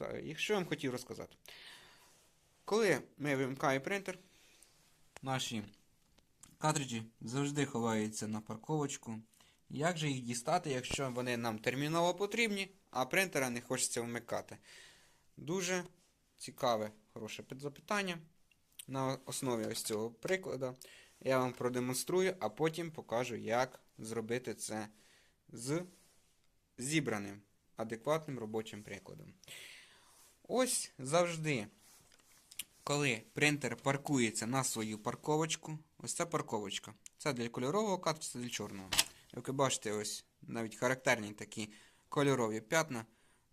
Та, якщо я вам хотів розказати. Коли ми вимикаємо принтер, наші картриджі завжди ховаються на парковочку. Як же їх дістати, якщо вони нам терміново потрібні, а принтера не хочеться вмикати? Дуже цікаве, хороше запитання. На основі ось цього прикладу я вам продемонструю, а потім покажу, як зробити це з зібраним адекватним робочим прикладом. Ось завжди, коли принтер паркується на свою парковочку, ось ця парковочка. Це для кольорового кадру, це для чорного. Як ви бачите, ось навіть характерні такі кольорові п'ятна,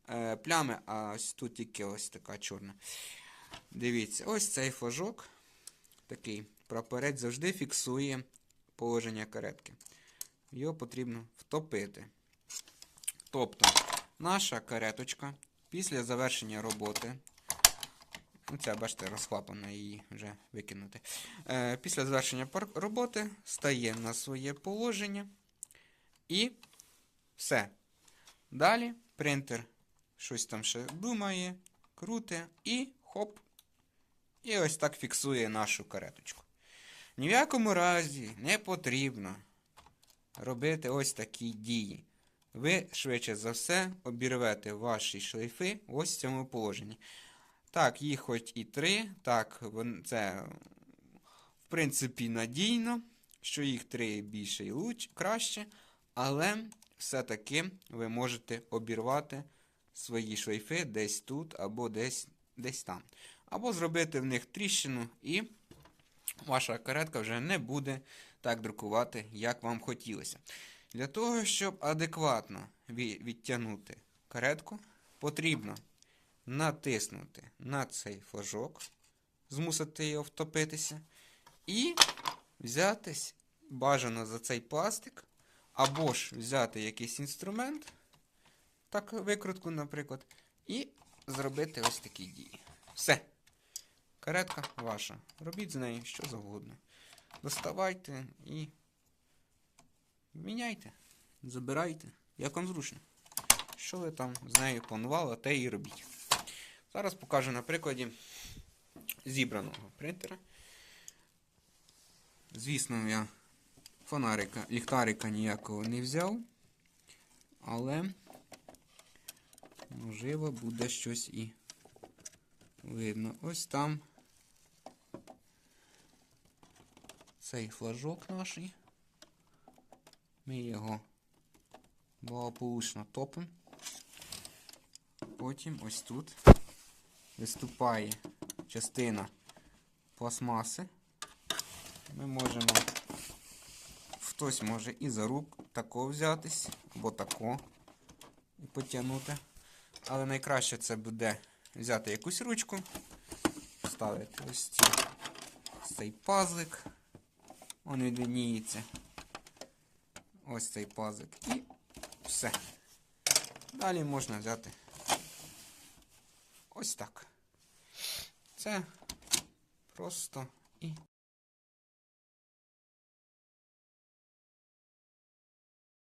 е, плями, а ось тут тільки ось така чорна. Дивіться, ось цей флажок, такий прапорець завжди фіксує положення каретки. Його потрібно втопити. Тобто, наша кареточка після завершення роботи. Ну, це, бачите, розхлапано її вже викинути. Е, після завершення роботи стає на своє положення. І все. Далі принтер щось там ще думає, круте, і хоп. І ось так фіксує нашу кареточку. Ні в якому разі не потрібно робити ось такі дії. Ви швидше за все обірвете ваші шлейфи ось в цьому положенні. Так, їх хоч і три, так, це в принципі надійно, що їх три більше і луч, краще, але все-таки ви можете обірвати свої шлейфи десь тут або десь, десь там. Або зробити в них тріщину, і ваша каретка вже не буде так друкувати, як вам хотілося. Для того, щоб адекватно відтягнути каретку, потрібно натиснути на цей флажок, змусити його втопитися, і взятись бажано за цей пластик, або ж взяти якийсь інструмент, так, викрутку, наприклад, і зробити ось такі дії. Все. Каретка ваша. Робіть з нею що завгодно. Доставайте і міняйте, забирайте, як вам зручно. Що ви там з нею планували, те і робіть. Зараз покажу на прикладі зібраного принтера. Звісно, я фонарика, ліхтарика ніякого не взяв, але можливо буде щось і видно. Ось там цей флажок наш. Ми його благополучно топимо. Потім ось тут виступає частина пластмаси. Ми можемо, хтось може і за рук тако взятись, або тако і потягнути. Але найкраще це буде взяти якусь ручку, ставити ось ці, цей пазлик. Он відвиніється. Ось цей пазик. І все. Далі можна взяти ось так. Це просто і